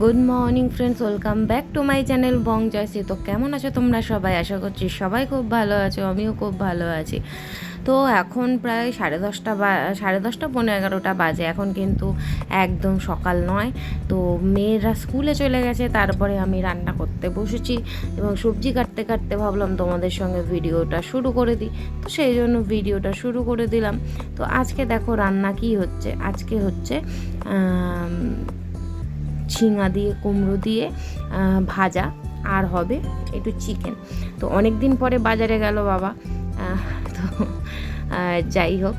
Good morning friends welcome back to my channel বং জয়সি তো কেমন আছো তোমরা সবাই? আশা করছি সবাই খুব ভালো আছো, আমিও খুব ভালো আছি। তো এখন প্রায় সাড়ে দশটা বা, সাড়ে দশটা পনেরো এগারোটা বাজে। এখন কিন্তু একদম সকাল নয়। তো মেয়েরা স্কুলে চলে গেছে, তারপরে আমি রান্না করতে বসেছি এবং সবজি কাটতে কাটতে ভাবলাম তোমাদের সঙ্গে ভিডিওটা শুরু করে দিই। তো সেই জন্য ভিডিওটা শুরু করে দিলাম। তো আজকে দেখো রান্না কি হচ্ছে? আজকে হচ্ছে ঝিঙা দিয়ে, কুমড়ো দিয়ে ভাজা, আর হবে একটু চিকেন তো অনেক দিন পরে বাজারে গেল বাবা। তো যাই হোক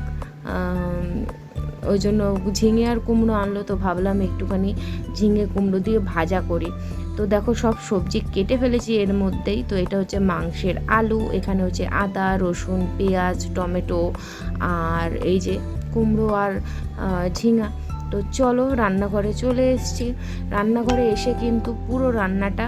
ওই জন্য ঝিঙে আর কুমড়ো আনলো, তো ভাবলাম একটুখানি ঝিঙে, কুমড়ো দিয়ে ভাজা করি। তো দেখো সব সবজি কেটে ফেলেছি এর মধ্যেই। তো এটা হচ্ছে মাংসের আলু, এখানে হচ্ছে আদা, রসুন, পেঁয়াজ, টমেটো, আর এই যে কুমড়ো আর ঝিঙা। তো চলো রান্নাঘরে চলে এসেছি। রান্নাঘরে এসে কিন্তু পুরো রান্নাটা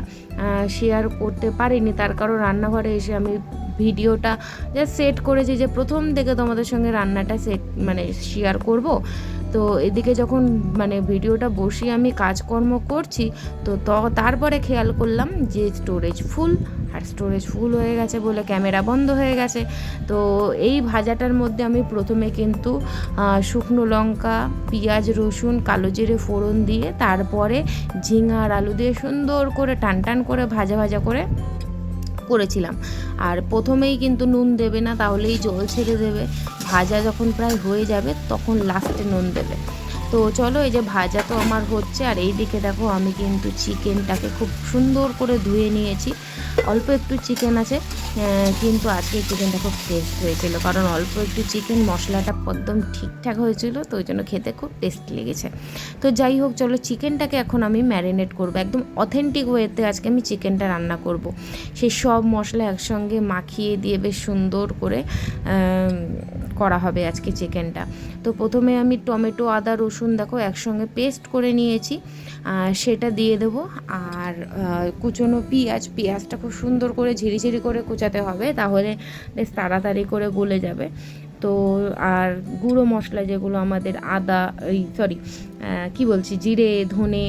শেয়ার করতে পারিনি। তার কারণ রান্নাঘরে এসে আমি ভিডিওটা যা সেট করেছি যে প্রথম থেকে তোমাদের সঙ্গে রান্নাটা সেট মানে শেয়ার করব। তো এদিকে যখন মানে ভিডিওটা বসিয়ে আমি কাজকর্ম করছি, তো তারপরে খেয়াল করলাম যে স্টোরেজ ফুল আর স্টোরেজ ফুল হয়ে গেছে বলে ক্যামেরা বন্ধ হয়ে গেছে। তো এই ভাজাটার মধ্যে আমি প্রথমে কিন্তু শুকনো লঙ্কা, পেঁয়াজ, রসুন, কালো জিরে ফোড়ন দিয়ে তারপরে ঝিঙা আর আলু দিয়ে সুন্দর করে টান টান করে ভাজা ভাজা করে করেছিলাম। আর প্রথমেই কিন্তু নুন দেবে না, তাহলেই জল ছেড়ে দেবে। ভাজা যখন প্রায় হয়ে যাবে, তখন লাস্টে নুন দেবে। তো চলো, এই যে ভাজা তো আমার হচ্ছে, আর এই দিকে দেখো আমি কিন্তু চিকেনটাকে খুব সুন্দর করে ধুয়ে নিয়েছি। অল্প একটু চিকেন আছে কিন্তু আজকে চিকেনটা খুব টেস্ট হয়েছিল। কারণ অল্প একটু চিকেন মশলাটা একদম ঠিকঠাক হয়েছিল, তো ওই জন্য খেতে খুব টেস্ট লেগেছে। তো যাই হোক, চলো চিকেনটাকে এখন আমি ম্যারিনেট করব। একদম অথেন্টিক ওয়েতে আজকে আমি চিকেনটা রান্না করব। সেই সব মশলা একসঙ্গে মাখিয়ে দিয়ে বেশ সুন্দর করে করা হবে আজকে চিকেনটা। তো প্রথমে আমি টমেটো, আদা, রসুন দেখো একসঙ্গে পেস্ট করে নিয়েছি সেটা দিয়ে দেবো। আর কুচনো পেঁয়াজ, পেঁয়াজটা খুব সুন্দর করে ঝিরিঝিরি করে কুচাতে হবে, তাহলে বেশ তাড়াতাড়ি করে গলে যাবে। তো আর গুঁড়ো মশলা যেগুলো আমাদের আদা, এই সরি কি বলছি, জিরে, ধনে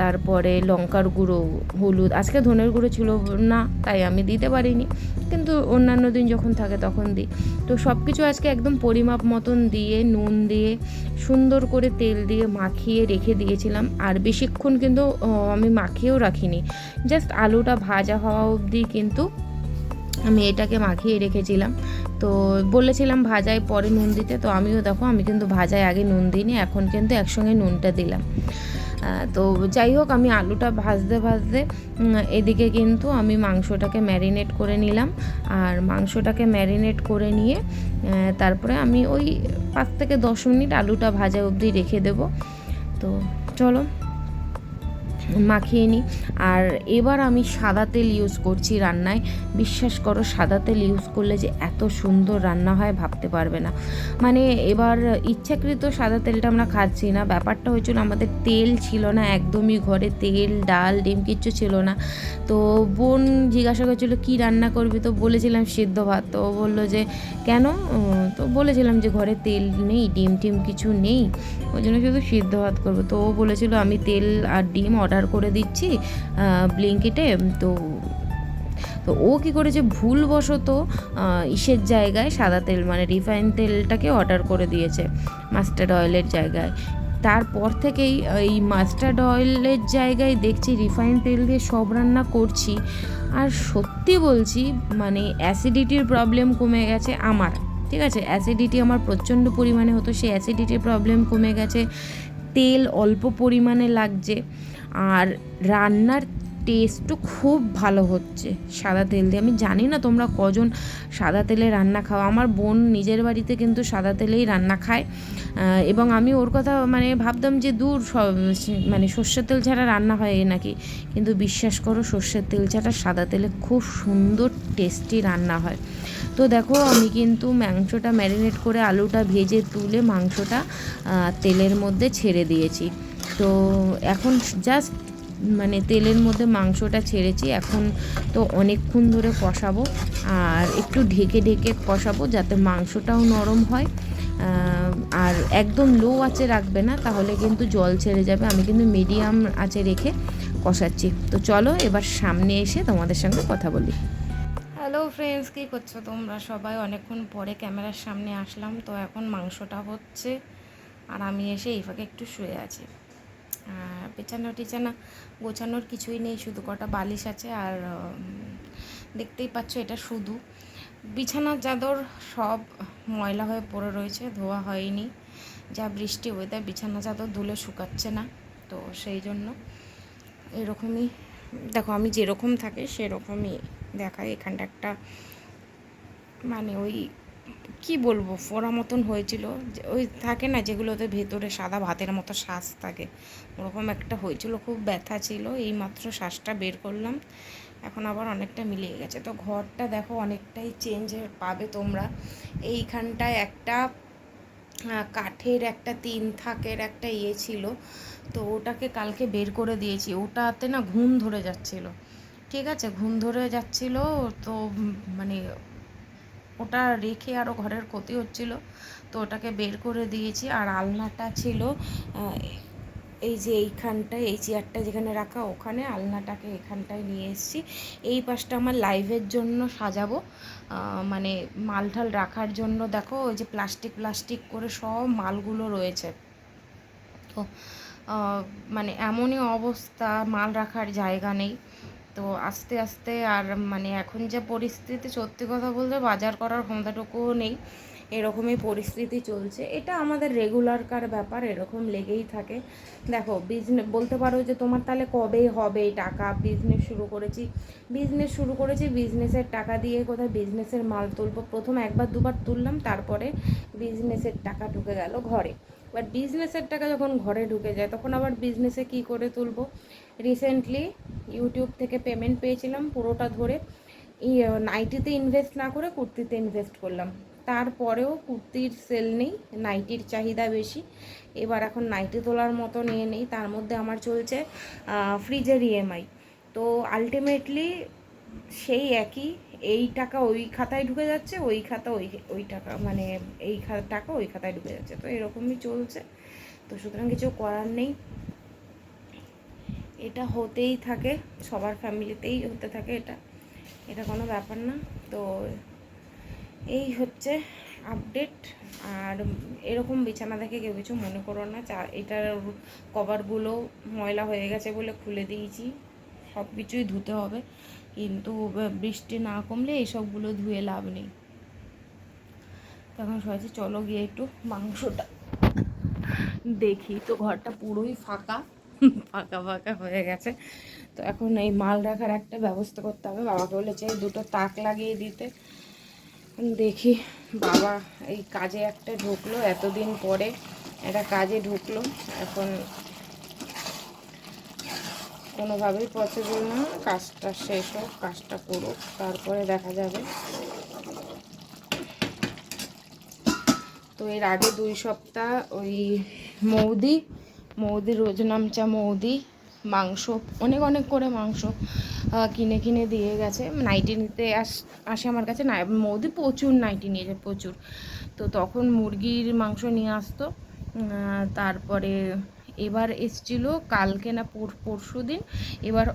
তারপরে লঙ্কার গুঁড়ো, হলুদ, আজকে ধনের গুঁড়ো ছিল না, তাই আমি দিতে পারিনি। কিন্তু অন্যান্য দিন যখন থাকে তখন দিই। তো সব কিছু আজকে একদম পরিমাপ মতন দিয়ে, নুন দিয়ে, সুন্দর করে তেল দিয়ে মাখিয়ে রেখে দিয়েছিলাম। আর বেশিক্ষণ কিন্তু আমি মাখিয়েও রাখিনি। জাস্ট আলুটা ভাজা হওয়া অবধি কিন্তু আমি এটাকে মাখিয়ে রেখেছিলাম। তো বলেছিলাম ভাজায় পরে নুন দিতে, তো আমিও দেখো, আমি কিন্তু ভাজায় আগে নুন দিইনি, এখন কিন্তু একসঙ্গে নুনটা দিলাম। তো যাই হোক, আমি আলুটা ভাজতে ভাজতে এদিকে কিন্তু আমি মাংসটাকে ম্যারিনেট করে নিলাম। আর মাংসটাকে ম্যারিনেট করে নিয়ে তারপরে আমি ওই পাঁচ থেকে দশ মিনিট আলুটা ভাজা অবধি রেখে দেবো। তো চলো। মাখিয়ে নিই। আর এবার আমি সাদা তেল ইউজ করছি রান্নায়। বিশ্বাস করো, সাদা তেল ইউজ করলে যে এত সুন্দর রান্না হয় ভাবতে পারবে না। মানে এবার ইচ্ছাকৃত সাদা তেলটা আমরা খাচ্ছি না। ব্যাপারটা হয়েছিল আমাদের তেল ছিল না একদমই ঘরে, তেল, ডাল, ডিম কিচ্ছু ছিল না। তো বোন জিজ্ঞাসা করছিল, কী রান্না করবি? তো বলেছিলাম, সিদ্ধ ভাত। তো বলল যে, কেন? তো বলেছিলাম যে, ঘরে তেল নেই, ডিম টিম কিছু নেই। ওই জন্য শুধু সিদ্ধ ভাত করব। তো ও বলেছিল, আমি তেল আর ডিম অর্ডার করে দিচ্ছি ব্লিঙ্কিটে, তো তো ও কী করেছে, ভুলবশত ইসের জায়গায় সাদা তেল মানে রিফাইন তেলটাকে অর্ডার করে দিয়েছে, মাস্টার্ড অয়েলের জায়গায়। তারপর থেকেই এই মাস্টার্ড অয়েলের জায়গায় দেখছি রিফাইন তেল দিয়ে সব রান্না করছি। আর সত্যি বলছি মানে অ্যাসিডিটির প্রবলেম কমে গেছে আমার, ঠিক আছে? অ্যাসিডিটি আমার প্রচণ্ড পরিমাণে হতো, সেই অ্যাসিডিটির প্রবলেম কমে গেছে, তেল অল্প পরিমাণে লাগছে। আর রান্নার টেস্টও খুব ভালো হচ্ছে। সাদা তেল দিয়ে। আমি জানি না তোমরা কজন সাদা তেলে রান্না খাও। আমার বোন নিজের বাড়িতে কিন্তু সাদা তেলেই রান্না খায়। এবং আমি ওর কথা মানে ভাবতাম যে দূর মানে সর্ষের তেল ছাড়া রান্না হয় নাকি। কিন্তু বিশ্বাস করো, সর্ষের তেল ছাড়া সাদা তেলে খুব সুন্দর টেস্টি রান্না হয়। তো দেখো, আমি কিন্তু মাংসটা ম্যারিনেট করে আলুটা ভেজে তুলে মাংসটা তেলের মধ্যে ছেড়ে দিয়েছি। তো এখন জাস্ট মানে তেলের মধ্যে মাংসটা ছেড়েছি। এখন তো অনেকক্ষণ ধরে কষাবো আর একটু ঢেকে ঢেকে কষাবো যাতে মাংসটাও নরম হয়। আর একদম লো আঁচে রাখবে না, তাহলে কিন্তু জল ছেড়ে যাবে। আমি কিন্তু মিডিয়াম আঁচে রেখে কষাচ্ছি। তো চলো এবার সামনে এসে তোমাদের সঙ্গে কথা বলি। হ্যালো ফ্রেন্ডস কী করছ তোমরা? সবাই অনেকক্ষণ পরে ক্যামেরার সামনে আসলাম। তো এখন মাংসটা হচ্ছে আর আমি এসে এই ফাঁকে একটু শুয়ে আছি। আর বিছানা টিছানা গোছানোর কিছুই নেই, শুধু কটা বালিশ আছে আর দেখতেই পাচ্ছ এটা শুধু। বিছানার চাদর সব ময়লা হয়ে পড়ে রয়েছে, ধোয়া হয়নি। যা বৃষ্টি ওয়েদার বিছানা চাদর ধুলে শুকাচ্ছে না, তো সেই জন্য এরকমই, দেখো আমি যেরকম থাকে সেরকমই দেখাই। এখানটা একটা মানে ওই কি বলব, ফোড়া মতন হয়েছিল। ওই থাকে না যেগুলোতে ভেতরে সাদা ভাতের মতো শ্বাস থাকে, ওরকম একটা হয়েছিল, খুব ব্যথা ছিল এই মাত্র শ্বাসটা বের করলাম। এখন আবার অনেকটা মিলিয়ে গেছে। তো ঘরটা দেখো অনেকটাই চেঞ্জ পাবে তোমরা। এইখানটায় একটা কাঠের একটা তিন থাকের একটা ইয়ে ছিল। তো ওটাকে কালকে বের করে দিয়েছি। ওটাতে না ঘুম ধরে যাচ্ছিল। ঠিক আছে, ঘুম ধরে যাচ্ছিল, তো মানে ওটা রেখে আরও ঘরের ক্ষতি হচ্ছিল। তো ওটাকে বের করে দিয়েছি। আর আলনাটা ছিল এই যে এইখানটায়, এই চেয়ারটা যেখানে রাখা, ওখানে আলনাটাকে এখানটায় নিয়ে এসেছি। এই পাশটা আমার লাইভের জন্য সাজাবো। মানে মাল ঠাল রাখার জন্য দেখো, ওই যে প্লাস্টিক প্লাস্টিক করে সব মালগুলো রয়েছে। তো মানে এমনই অবস্থা, মাল রাখার জায়গা নেই। তো আস্তে আস্তে আর মানে এখন যে পরিস্থিতি, সত্যি কথা বলতে বাজার করার ক্ষমতাটুকুও নেই। এরকমই পরিস্থিতি চলছে। এটা আমাদের রেগুলারকার ব্যাপার, এরকম লেগেই থাকে। দেখো বিজনেস বলতে পারো যে তোমার তাহলে কবে হবে টাকা? বিজনেস শুরু করেছি। বিজনেস শুরু করেছি বিজনেসের টাকা দিয়ে কোথায় বিজনেসের মাল তুলবো? প্রথম একবার দুবার তুললাম, তারপরে বিজনেসের টাকা ঢুকে গেল ঘরে। বাট বিজনেসের টাকা যখন ঘরে ঢুকে যায়, তখন আবার বিজনেসে কি করে তুলবো? রিসেন্টলি ইউটিউব থেকে পেমেন্ট পেয়েছিলাম পুরোটা ধরে। নাইটিতে ইনভেস্ট না করে কুর্তিতে ইনভেস্ট করলাম। তারপরেও কুর্তির সেল নেই নাইটির চাহিদা বেশি। এবার এখন নাইটি তোলার মতো নিয়ে নেই, তার মধ্যে আমার চলছে ফ্রিজের ইএমআই তো আলটিমেটলি সেই একই এই টাকা ওই খাতায় ঢুকে যাচ্ছে, ওই খাতা ওই ওই টাকা মানে এই টাকা ওই খাতায় ঢুকে যাচ্ছে। তো এরকমই চলছে। তো সুতরাং কিছু করার নেই। এটা হতেই থাকে, সবার ফ্যামিলিতেই হতে থাকে এটা। এটা কোনো ব্যাপার না। তো এই হচ্ছে আপডেট। আর এরকম বিছানা দেখে কেউ কিছু মনে করো না। চা, এটার কভারগুলো ময়লা হয়ে গেছে বলে খুলে দিয়েছি। সব কিছুই ধুতে হবে। কিন্তু বৃষ্টি না কমলে এইসবগুলো ধুয়ে লাভ নেই। তখন সবাই চলো গিয়ে একটু মাংসটা দেখি। তো ঘরটা পুরোই ফাঁকা ফাঁকা ফাঁকা হয়ে গেছে। তো এখন এই মাল রাখার একটা ব্যবস্থা করতে হবে। বাবাকে বলেছে দুটো তাক লাগিয়ে দিতে। দেখি, বাবা এই কাজে একটা ঢুকলো এতদিন পরে। একটা কাজে ঢুকলো। এখন কোনোভাবেই পসিবল না। কাজটা শেষ হোক, কাজটা করুক, তারপরে দেখা যাবে। তো এর আগে দুই সপ্তাহ ওই মৌদি মৌদি রোজ নামচা মৌদি, মাংস, অনেক অনেক করে মাংস কিনে কিনে দিয়ে গেছে। নাইটি নিতে আস, আসে আমার কাছে। না, মৌদি প্রচুর নাইটি নিয়ে যায়, প্রচুর। তো তখন মুরগির মাংস নিয়ে আসতো। তারপরে এবার এসছিল, কালকে না পরশু দিন। এবার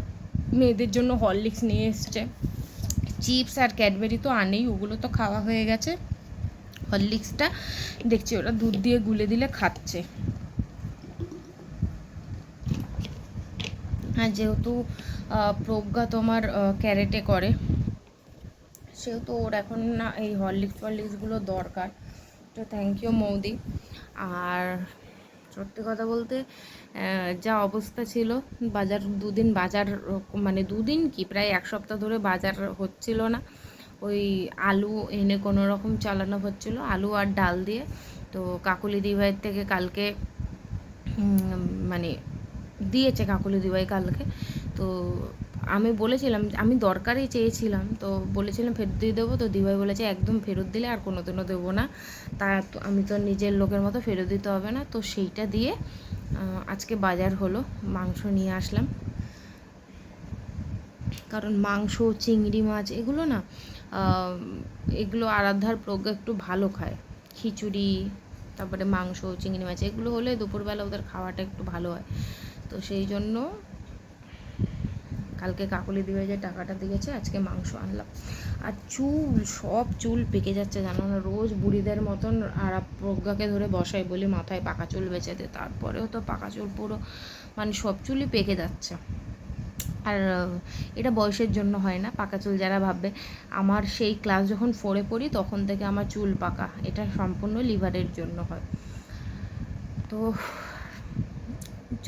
মেয়েদের জন্য হরলিক্স নিয়ে এসছে। চিপস আর ক্যাডবেরি তো আনেই, ওগুলো তো খাওয়া হয়ে গেছে। হরলিক্সটা দেখছি, ওরা দুধ দিয়ে গুলে দিলে খাচ্ছে। হ্যাঁ যেহেতু প্রজ্ঞা তোমার ক্যারেটে করে, সেহেতু ওর এখন না এই হরলিক্স ফরলিক্সগুলো দরকার। তো থ্যাংক ইউ মৌদি। আর সত্যি কথা বলতে যা অবস্থা ছিল, বাজার দুদিন, বাজার মানে দুদিন কি, প্রায় এক সপ্তাহ ধরে বাজার হচ্ছিল না। ওই আলু এনে কোনো রকম চালানো হচ্ছিল, আলু আর ডাল দিয়ে। তো কাকুলি দিভাইয়ের থেকে কালকে মানে দিয়েছে কাকুলি দিভাই কালকে। তো আমি বলেছিলাম, আমি দরকারই চেয়েছিলাম, তো বলেছিলাম ফেরত দিয়ে দেবো, তো দিভাই বলেছে একদম ফেরত দিলে আর কোনো দিনও দেবো না। তা আমি তো নিজের লোকের মতো ফেরত দিতে হবে না, তো সেইটা দিয়ে আজকে বাজার হলো, মাংস নিয়ে আসলাম। কারণ মাংস, চিংড়ি মাছ এগুলো না এগুলো আরাধ্যার প্রজ্ঞা একটু ভালো খায়। খিচুড়ি, তারপরে মাংস, চিংড়ি মাছ এগুলো হলে দুপুরবেলা ওদের খাওয়াটা একটু ভালো হয়। তো সেই জন্য কালকে কাকলি দিবে যে টাকাটা দিয়েছে, আজকে মাংস আনলাম। আর চুল, সব চুল পেকে যাচ্ছে, জানো না? রোজ বুড়িদের মতন আর প্রজ্ঞাকে ধরে বসাই বলি, মাথায় পাকা চুল বেঁচে দে, তারপরেও তো পাকা চুল পুরো মানে সব চুলই পেকে যাচ্ছে। আর, এটা বয়সের জন্য হয় না, পাকা চুল যারা ভাববে। আমার সেই ক্লাস যখন ফোরে পড়ি, তখন থেকে আমার চুল পাকা, এটা সম্পূর্ণ লিভারের জন্য হয়। তো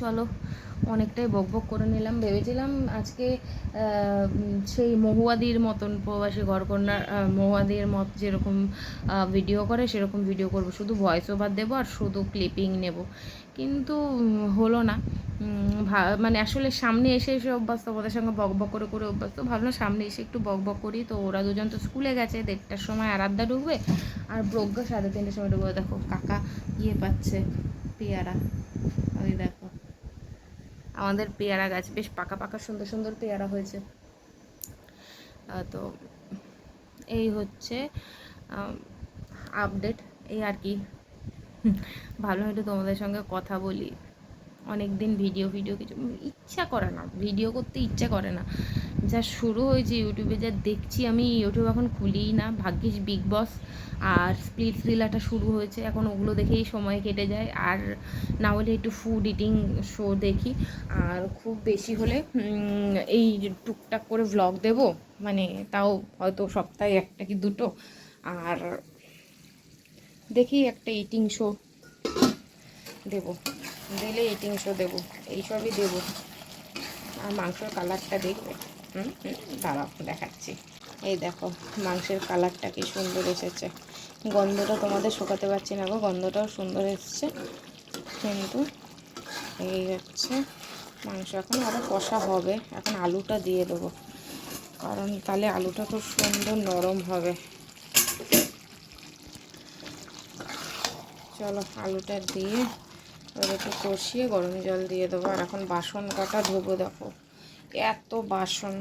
চলো, অনেকটাই বক বক করে নিলাম। ভেবেছিলাম আজকে সেই মহুয়াদির মতন প্রবাসী ঘরকন্যার মহুয়াদির মত যেরকম ভিডিও করে, সেরকম ভিডিও করব। শুধু ভয়েস ওভার দেবো আর শুধু ক্লিপিং নেব। কিন্তু হলো না। মানে আসলে সামনে এসে এসে অভ্যস্ত, ওদের সঙ্গে বক বক করে করে অভ্যস্ত। ভাবলাম সামনে এসে একটু বক বক করি। তো ওরা দুজন তো স্কুলে গেছে, দেড়টার সময় আরাধ্যা ঢুকবে। আর প্রজ্ঞা সাড়ে তিনটের সময় ঢুকবে। দেখো, কাকা ইয়ে পাচ্ছে, পেয়ারা। ওই দেখো। আমাদের পেয়ারা গাছ, বেশ পাকা পাকা সুন্দর সুন্দর পেয়ারা হয়েছে। তো এই হচ্ছে আপডেট এই আর কি। ভালো একটু তোমাদের সঙ্গে কথা বলি। অনেক দিন ভিডিও ভিডিও কিছু, ইচ্ছা করে না। ভিডিও করতে ইচ্ছা করে না। যা শুরু হয়েছে ইউটিউবে, যা দেখছি আমি, ইউটিউব এখন খুলিই না। ভাগ্যিস বিগ বস আর স্প্লিট থ্রিলারটা শুরু হয়েছে। এখন ওগুলো দেখেই সময় কেটে যায়। আর না হলে একটু ফুড ইটিং শো দেখি। আর খুব বেশি হলে এই টুকটাক করে ভ্লগ দেব। মানে তাও হয়তো সপ্তাহে একটা কি দুটো। আর দেখি একটা ইটিং শো দেবো। দিলে ইটিং শো দেবো। এইসবই দেবো। আর মাংসের কালারটা দেখবে। দাঁড়াও দেখাচ্ছি। এই দেখো, মাংসের কালারটা কি সুন্দর এসেছে। গন্ধটা তোমাদের শোকাতে পারছি না গো, গন্ধটাও সুন্দর এসছে। কিন্তু এই হচ্ছে, মাংস এখন আরও কষা হবে, এখন আলুটা দিয়ে দেবো। কারণ তাহলে আলুটা খুব সুন্দর নরম হবে। চলো, আলুটা দিয়ে, এবার একটু কষিয়ে গরম জল দিয়ে দেবো। আর এখন বাসন কাটা ধোবো, দেখো। এত বাসন।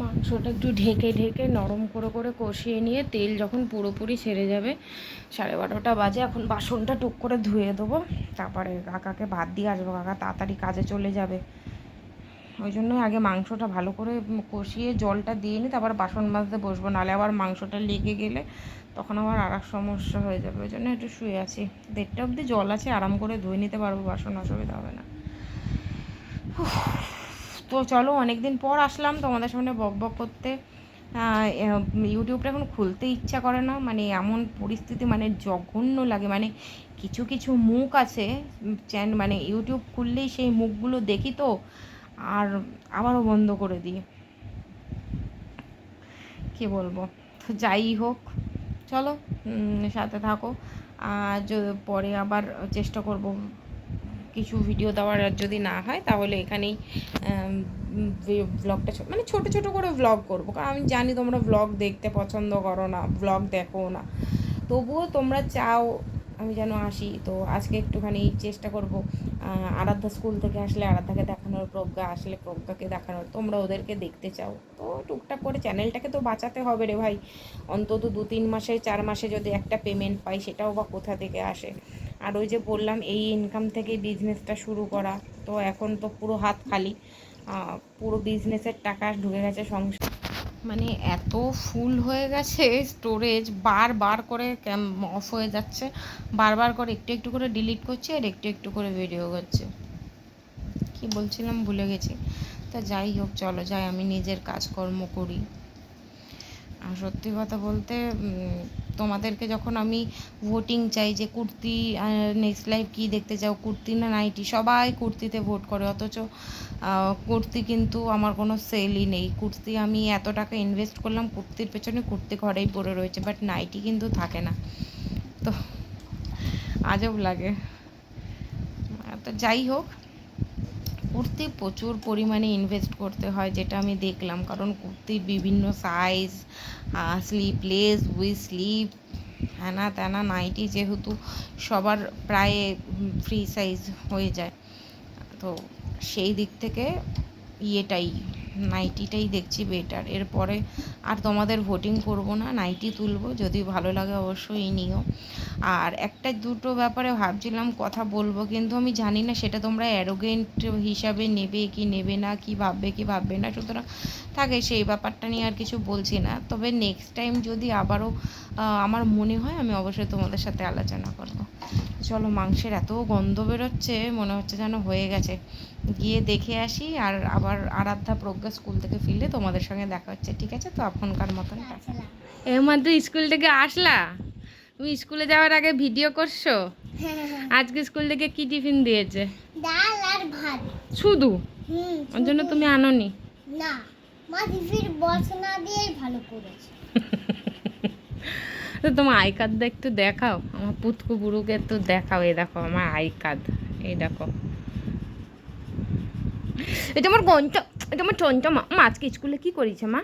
মাংসটা একটু ঢেকে ঢেকে নরম করে করে কষিয়ে নিয়ে তেল যখন পুরোপুরি ছেড়ে যাবে, সাড়ে বারোটা বাজে, এখন বাসনটা টুক করে ধুয়ে দেবো। তারপরে কাকাকে ভাত দিয়ে আসব, কাকা তাড়াতাড়ি কাজে চলে যাবে। ওই জন্যই আগে মাংসটা ভালো করে কষিয়ে জলটা দিয়ে নিই তারপর বাসন মাজতে বসবো নাহলে আবার মাংসটা লেগে গেলে তখন আবার আর এক সমস্যা হয়ে যাবে। ওই জন্য একটু শুয়ে আছি। দেড়টা অবধি জল আছে, আরাম করে ধুয়ে নিতে পারব, বাসন অসুবিধা হবে না। তো চলো অনেক দিন পর আসলাম তোমাদের সামনে বক বক করতে। ইউটিউবটা এখন খুলতে ইচ্ছা করে না মানে এমন পরিস্থিতি মানে জঘন্য লাগে মানে কিছু কিছু মুখ আছে চ্যান মানে ইউটিউব খুললেই সেই মুখগুলো দেখি তো আর আবারও বন্ধ করে দিই। কী বলব? তো যাই হোক, চলো সাথে থাকো। আর পরে আবার চেষ্টা করব কিছু ভিডিও দেওয়ার। আর যদি না হয়, তাহলে এখানেই ব্লগটা মানে ছোটো ছোটো করে ব্লগ করব। কারণ আমি জানি তোমরা ব্লগ দেখতে পছন্দ করো না ব্লগ দেখো না। তবুও তোমরা চাও আমি যেন আসি। তো আজকে একটুখানি চেষ্টা করব আরাধ্যা স্কুল থেকে আসলে আরাধ্যাকে দেখানোর প্রজ্ঞা, আসলে প্রজ্ঞাকে দেখানোর, তোমরা ওদেরকে দেখতে চাও। তো টুকটাক করে চ্যানেলটাকে তো বাঁচাতে হবে রে ভাই। অন্তত দু তিন মাসে, চার মাসে যদি একটা পেমেন্ট পাই, সেটাও বা কোথা থেকে আসে? আর ওই যে বললাম, এই ইনকাম থেকে বিজনেসটা শুরু করা। তো এখন তো পুরো হাত খালি। পুরো বিজনেসের টাকা ঢুকে গেছে সংসার। মানে এত ফুল হয়ে গেছে স্টোরেজ বার বার করে অফ হয়ে যাচ্ছে। বারবার করে একটু একটু করে ডিলিট করছে আর একটু একটু করে ভিডিও করছে। কি বলছিলাম? ভুলে গেছি। তা যাই হোক, চলো যাই, আমি নিজের কাজকর্ম করি। আর সত্যি কথা বলতে তোমাদেরকে যখন আমি ভোটিং চাই যে কুর্তি নেক্সট লাইফ কী দেখতে চাও, কুর্তি না নাইটি, সবাই কুর্তিতে ভোট করে, অথচ কুর্তি কিন্তু আমার কোনো সেলই নেই। কুর্তি আমি এত টাকা ইনভেস্ট করলাম, কুর্তির পেছনে কুর্তি ঘরেই পড়ে রয়েছে বাট নাইটি কিন্তু থাকে না। তো আজব লাগে। তো যাই হোক কুর্তি প্রচুর পরিমাণে ইনভেস্ট করতে হয়, যেটা আমি দেখলাম। কারণ কুর্তির বিভিন্ন সাইজ স্লিপলেস উইথ স্লিপ হ্যানা ত্যানা নাইটি যেহেতু সবার প্রায় ফ্রি সাইজ হয়ে যায়। তো সেই দিক থেকে ইয়েটাই। নাইটিটাই দেখছি বেটার এরপরে আর তোমাদের ভোটিং করব না নাইটি তুলবো, যদি ভালো লাগে অবশ্যই নিও। আর একটা দুটো ব্যাপারে ভাবছিলাম কথা বলব, কিন্তু আমি জানি না সেটা তোমরা অ্যারোগেন্ট হিসাবে নেবে কি নেবে না, কি ভাববে কি ভাববে না। সুতরাং থাকে সেই ব্যাপারটা নিয়ে আর কিছু বলছি না। তবে নেক্সট টাইম যদি আবারও আমার মনে হয়, আমি অবশ্যই তোমাদের সাথে আলোচনা করব। চলো, মাংসের এত গন্ধ বেরোচ্ছে, মনে হচ্ছে যেন হয়ে গেছে। গিয়ে দেখে আসি আর আবার আরাধ্যা প্রজ্ঞা স্কুল থেকে ফিরলে তোমাদের সঙ্গে দেখা হচ্ছে ঠিক আছে? তো এখনকার মতন এ মাত্র স্কুল থেকে আসলা? তুমি স্কুলে যাওয়ার আগে ভিডিও করছ? আজকে স্কুল থেকে কি টিফিন দিয়েছে? ডাল আর ভাত। শুধু? হুম ওর জন্য তুমি আনোনি? না মা টিফির বস না দিয়েই ভালো করেছে। তো তোমার আই কার্ডটা একটু দেখাও। আমার পুতকু বুড়ুকে একটু দেখাও। এই দেখো আমার আই কার্ড। এই দেখো। এটা আমার গঞ্চ এটা আমার চঞ্চ মা মা আজকে স্কুলে কি করেছে মা?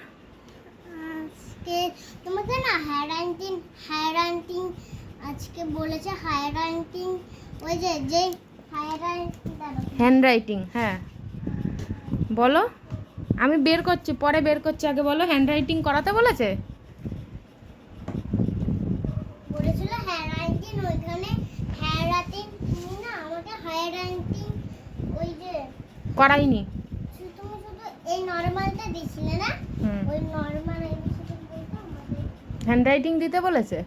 আজকে তোমাকে না হ্যারান্টিং হ্যারান্টিং আজকে বলেছে হ্যারান্টিং ওই যে যে হ্যারান্টিং হ্যান্ড রাইটিং হ্যাঁ। বলো আমি বের করছি পরে বের করছি আগে বলো হ্যান্ড রাইটিং করাতে বলেছে? বলেছিল হ্যারান্টিং ওইখানে তুমি না আমাকে হ্যারান্টিং ওই যে করাইনি। শুধু- তুমি শুধু এই নর্মালটা দিছিলে না? ওই নর্মাল এবিসিডি বলতো আমাদের হ্যান্ড রাইটিং দিতে বলেছে?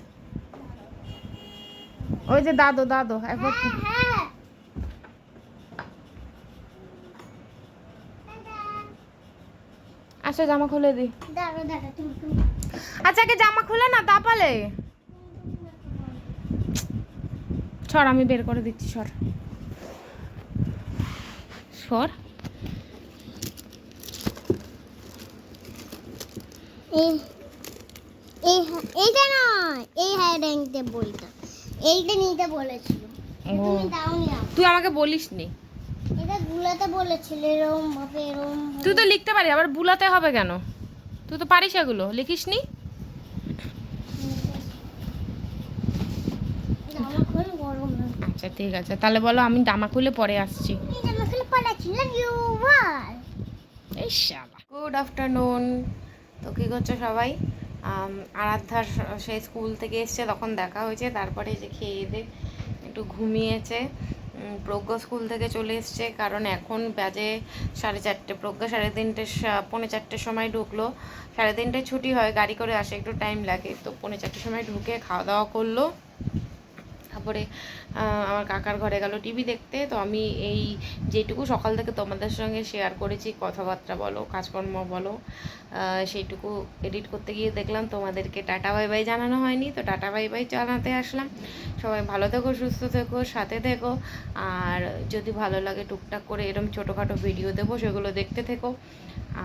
ওই যে দাদো দাদো একবার হ্যাঁ হ্যাঁ। টাটা। আচ্ছা জামা খুলে দি। আচ্ছা আগে জামা খুলে না তাপালে সর আমি বের করে দিচ্ছি সর। হ্যাঁ- এইটা নয় এই হাই র্যাঙ্কতে বইটা। এইটা নিতে বলেছিল। তুই আমাকে বলিস নি এটা গুলাতে বলেছিল এরকম ভাবে এরকম তুই তো লিখতে পারি আবার বুলাতে হবে কেন? তুই তো পারিস এগুলো। লিখিস নি জামা খুলে গরম না আচ্ছা ঠিক আছে। তাহলে বলো আমি জামা খুলে পরে আসছি। এই শালা। গুড আফটারনুন তো কী করছ সবাই? আরাধ্যার স- সেই স্কুল থেকে এসছে তখন দেখা হয়েছে। তারপরে যে খেয়ে দে একটু ঘুমিয়েছে। প্রজ্ঞা স্কুল থেকে চলে এসছে কারণ এখন বাজে সাড়ে চারটে। প্রজ্ঞা সাড়ে তিনটে পৌনে চারটের সময় ঢুকলো। সাড়ে তিনটে ছুটি হয় গাড়ি করে আসে একটু টাইম লাগে। তো পৌনে চারটের সময় ঢুকে খাওয়া দাওয়া করল। আহ, আমার কাকার ঘরে গেল টিভি দেখতে। তো আমি এই যেটুকু সকাল থেকে তোমাদের সঙ্গে শেয়ার করেছি কথাবার্তা বলো কাজকর্ম বলো সেইটুকু এডিট করতে গিয়ে দেখলাম তোমাদেরকে টাটা বাই বাই জানানো হয়নি। তো টাটা বাই বাই জানাতে আসলাম। সবাই ভালো থেকো সুস্থ থেকো সাথে থেকো। আর যদি ভালো লাগে টুকটাক করে এরকম ছোটোখাটো ভিডিও দেবো সেগুলো দেখতে থেকো।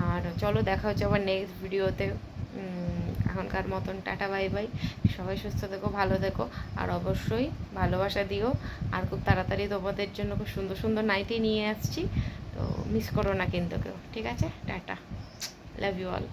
আর চলো দেখা হচ্ছে আবার নেক্সট ভিডিওতে এখনকার মতন টাটা, বাই বাই। সবাই সুস্থ থেকো, ভালো থেকো। আর অবশ্যই ভালোবাসা দিও। আর খুব তাড়াতাড়ি তোমাদের জন্য খুব সুন্দর সুন্দর নাইটি নিয়ে আসছি। তো মিস করো না কিন্তু কেউ। ঠিক আছে? টাটা। Love you all